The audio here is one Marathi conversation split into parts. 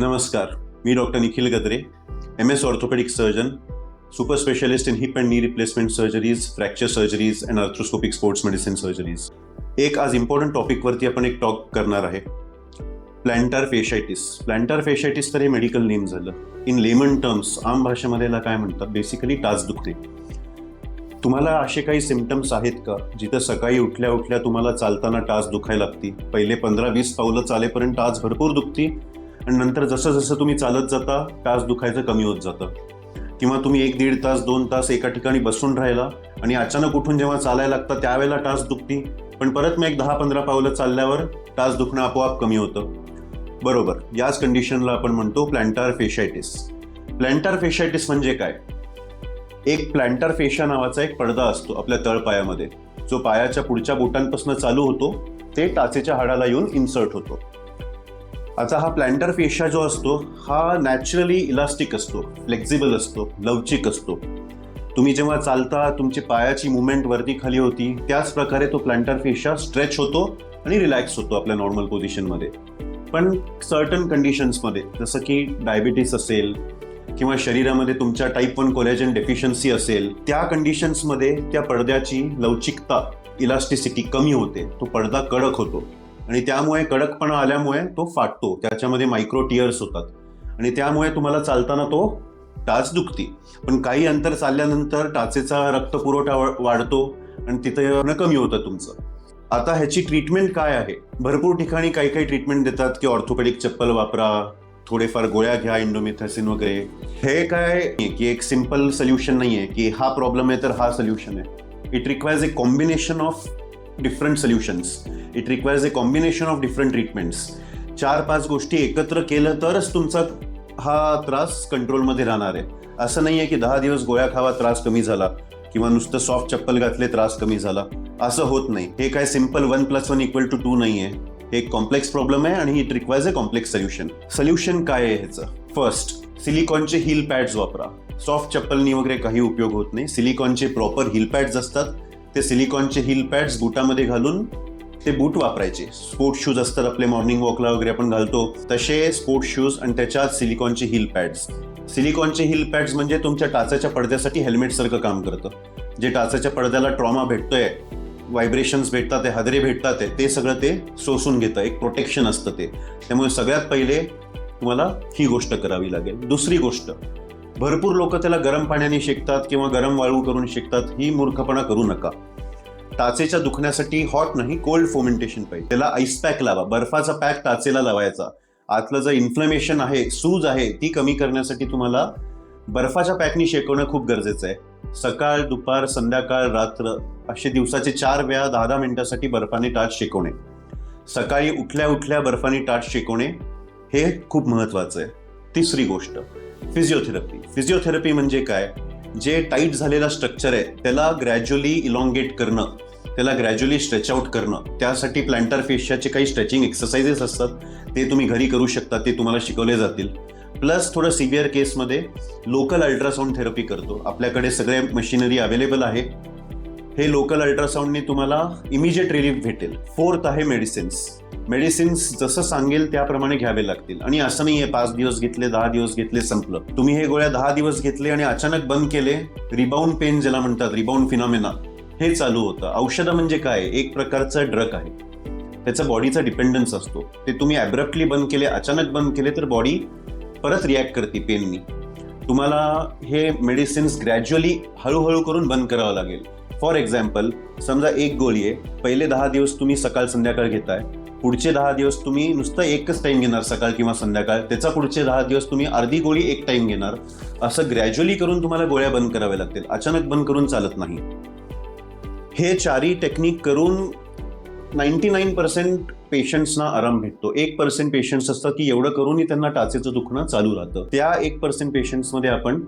नमस्कार मी doctor Nikhil Gadre M S orthopaedic surgeon super specialist in hip and knee replacement surgeries fracture surgeries and arthroscopic sports medicine surgeries एक आज इम्पॉर्टंट टॉपिकवरती आपण एक टॉक करणार आहे. प्लॅन्टार फेशायटिस प्लॅन्टार फेशायटिस तर हे मेडिकल नेम झालं. इन लेमन टर्म्स आम भाषेमध्ये याला काय म्हणतात? बेसिकली टाच दुखते. तुम्हाला असे काही सिमटम्स आहेत का? जिथं सकाळी उठल्या उठल्या तुम्हाला चालताना टाच दुखायला लागती. पहिले पंधरा वीस पावलं चालेपर्यंत टाच भरपूर दुखती. आणि नंतर जसं जसं तुम्ही चालत जाता तास दुखायचं कमी होत जातं. किंवा तुम्ही एक दीड तास दोन तास एका ठिकाणी बसून राहिला आणि अचानक उठून जेव्हा चालायला लागतं त्यावेळेला टास दुखती. पण परत मग एक दहा पंधरा पावलं चालल्यावर टास दुखणं आपोआप कमी होतं. बरोबर. याच कंडिशनला आपण म्हणतो प्लॅन्टार फेशायटिस प्लॅन्टार फेशायटिस म्हणजे काय? एक प्लॅन्टार फेशा नावाचा एक पडदा असतो आपल्या तळपायामध्ये. जो पायाच्या पुढच्या बोटांपासून चालू होतो ते टाचेच्या हाडाला येऊन इन्सर्ट होतो. आता हा प्लॅन्टर फेशा जो असतो हा नॅचरली इलास्टिक असतो फ्लेक्झिबल असतो लवचिक असतो. तुम्ही जेव्हा चालता तुमची पायाची मुवमेंट वरती खाली होती त्याच प्रकारे तो प्लॅन्टर फेशा स्ट्रेच होतो आणि रिलॅक्स होतो आपल्या नॉर्मल पोझिशनमध्ये पण सर्टन कंडिशन्समध्ये जसं की डायबिटीस असेल किंवा शरीरामध्ये तुमच्या टाईप वन कोलॅजन डेफिशियन्सी असेल त्या कंडिशन्समध्ये त्या पडद्याची लवचिकता इलास्टिसिटी कमी होते. तो पडदा कडक होतो. आणि त्यामुळे कडकपणा आल्यामुळे तो फाटतो. त्याच्यामध्ये मायक्रो टिअर्स होतात. आणि त्यामुळे तुम्हाला चालताना तो टाच दुखती. पण काही अंतर चालल्यानंतर टाचेचा रक्तपुरवठा वाढतो आणि तिथं कमी होतं तुमचं. आता ह्याची ट्रीटमेंट काय आहे? भरपूर ठिकाणी काही काही ट्रीटमेंट देतात की ऑर्थोपेडिक चप्पल वापरा थोडेफार गोळ्या घ्या इंडोमिथॅसिन वगैरे. हे काय की एक सिंपल सोल्युशन नाही आहे की हा प्रॉब्लेम आहे तर हा सोल्युशन आहे. It requires a combination of different solutions it requires a combination of different treatments चार पाच गोष्टी एकत्र केलं तरच तुमचा हा त्रास कंट्रोलमध्ये राहणार आहे. असं नाही आहे की दहा दिवस गोळ्या खावा त्रास कमी झाला किंवा नुसतं सॉफ्ट चप्पल घातले त्रास कमी झाला. असं होत नाही. हे काय simple one plus one equal two two नाही आहे हे एक कॉम्प्लेक्स प्रॉब्लेम आहे आणि it requires a complex solution solution काय आहे ह्याचं? फर्स्ट सिलिकॉनचे हिल पॅड्स वापरा. सॉफ्ट चप्पलनी वगैरे काही उपयोग होत नाही. सिलिकॉनचे प्रॉपर हिल पॅड्स असतात. ते सिलिकॉनचे हिल पॅड्स बुटामध्ये घालून ते बूट वापरायचे. स्पोर्ट्स शूज असतात आपले मॉर्निंग वॉकला वगैरे आपण घालतो. तसे स्पोर्ट्स शूज आणि त्याच्यात सिलिकॉनचे हिल पॅड्स सिलिकॉनचे हिल पॅड्स म्हणजे तुमच्या टाचाच्या पडद्यासाठी हेल्मेटसारखं काम करतं. जे टाचाच्या पडद्याला ट्रॉमा भेटतोय व्हायब्रेशन्स भेटतात ते हादरे भेटतात ते ते सगळं ते सोसून घेतं. एक प्रोटेक्शन असतं ते. त्यामुळे सगळ्यात पहिले तुम्हाला ही गोष्ट करावी लागेल. दुसरी गोष्ट भरपूर लोक त्याला गरम पाण्याने शेकतात किंवा गरम वाळू करून शेकतात ही मूर्खपणा करू नका. टाचेच्या दुखण्यासाठी हॉट नाही कोल्ड फोमेंटेशन पाहिजे. त्याला आईस पॅक लावा. बर्फाचा पॅक टाचेला लावायचा. आतलं जर इन्फ्लमेशन आहे सूज आहे ती कमी करण्यासाठी तुम्हाला बर्फाच्या पॅकनी शेकवणं खूप गरजेचं आहे. सकाळ दुपार संध्याकाळ रात्र असे दिवसाचे चार वेळा दहा दहा मिनिटासाठी बर्फाने टाच शेकवणे. सकाळी उठल्या उठल्या बर्फाने टाच शेकवणे हे खूप महत्वाचं आहे. तिसरी गोष्ट फिजिओथेरपी फिजिओथेरपी म्हणजे काय? जे टाईट झालेला स्ट्रक्चर आहे त्याला ग्रॅज्युअली इलॉंगेट करणं त्याला ग्रॅज्युअली स्ट्रेच आउट करणं. त्यासाठी प्लॅन्टर फेशियाचे काही स्ट्रेचिंग एक्सरसाइजेस असतात ते तुम्ही घरी करू शकता ते तुम्हाला शिकवले जातील. प्लस थोडं सिव्हिअर केसमध्ये लोकल अल्ट्रासाऊंड थेरपी करतो. आपल्याकडे सगळे मशिनरी अवेलेबल आहे. हे लोकल अल्ट्रासाऊंडने तुम्हाला इमिजिएट रिलीफ भेटेल. फोर्थ आहे मेडिसिन्स मेडिसिन्स जसं सांगेल त्याप्रमाणे घ्यावे लागतील. आणि असं नाही आहे पाच दिवस घेतले दहा दिवस घेतले संपलं. तुम्ही हे गोळ्या दहा दिवस घेतले आणि अचानक बंद केले रिबाउंड पेन ज्याला म्हणतात रिबाउंड फिनॉमिना हे चालू होतं. औषधं म्हणजे काय? एक प्रकारचं ड्रग आहे. त्याचा बॉडीचा डिपेंडन्स असतो. ते तुम्ही ॲब्रप्टली बंद केले अचानक बंद केले तर बॉडी परत रिॲक्ट करते पेननी तुम्हाला हे मेडिसिन्स ग्रॅज्युअली हळूहळू करून बंद करावं लागेल. फॉर एक्झाम्पल समजा एक गोळी आहे. पहिले दहा दिवस तुम्ही सकाळ संध्याकाळ घेताय. पुढचे दहा दिवस तुम्ही नुसतं एकच टाईम घेणार सकाळ किंवा संध्याकाळ. त्याचा पुढचे दहा दिवस तुम्ही अर्धी गोळी एक टाईम घेणार. असं ग्रॅज्युअली करून तुम्हाला गोळ्या बंद कराव्या लागतील. अचानक बंद करून चालत नाही. हे चारही टेक्निक करून नाईन्टी नाईन पर्सेंट पेशंट्सना आराम भेटतो. एक पर्सेंट पेशंट्स असतात की एवढं करूनही त्यांना टाचेचं दुखणं चालू राहतं. त्या एक पर्सेंट पेशंट्समध्ये आपण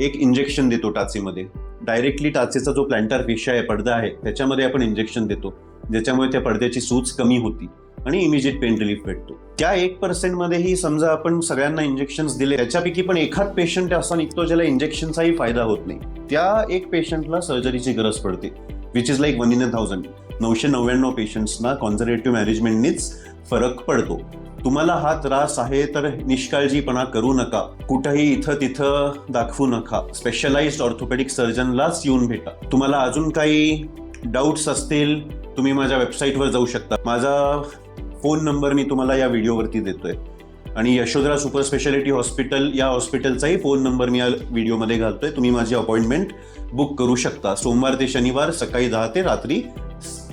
एक इंजेक्शन देतो टाचेमध्ये. डायरेक्टली टाचेचा जो प्लॅन्टर पेशा आहे पडदा आहे त्याच्यामध्ये आपण इंजेक्शन देतो ज्याच्यामुळे त्या पडद्याची सूज कमी होती आणि इमिजिएट पेन रिलीफ भेटतो. त्या एक पर्सेंटमध्येही समजा आपण सगळ्यांना इंजेक्शन्स दिले त्याच्यापैकी पण एखाद पेशंट असा निघतो ज्याला इंजेक्शनचाही फायदा होत नाही. त्या एक पेशंटला सर्जरीची गरज पडते which is like one in a thousand नऊशे नव्याण्णव पेशंट्सना कॉन्झर्वेटिव्ह मॅनेजमेंटनीच फरक पडतो. तुम्हाला हा त्रास आहे तर निष्काळजीपणा करू नका. कुठंही इथं तिथं दाखवू नका. स्पेशलाइज्ड ऑर्थोपेडिक सर्जनलाच येऊन भेटा. तुम्हाला अजून काही डाऊट्स असतील तुम्ही माझ्या वेबसाईटवर जाऊ शकता. माझा फोन नंबर मी तुम्हाला या व्हिडिओवरती देतोय. आणि यशोधरा सुपर स्पेशालिटी हॉस्पिटल या हॉस्पिटलचाही फोन नंबर मी या व्हिडिओमध्ये घालतोय. तुम्ही माझी अपॉइंटमेंट बुक करू शकता. सोमवार ते शनिवार सकाळी दहा ते रात्री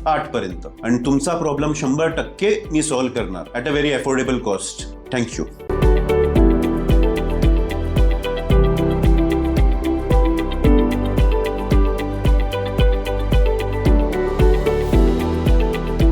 आठ पर्यंत आणि तुमचा प्रॉब्लेम शंभर टक्के मी सॉल्व्ह करणार at a very affordable cost thank you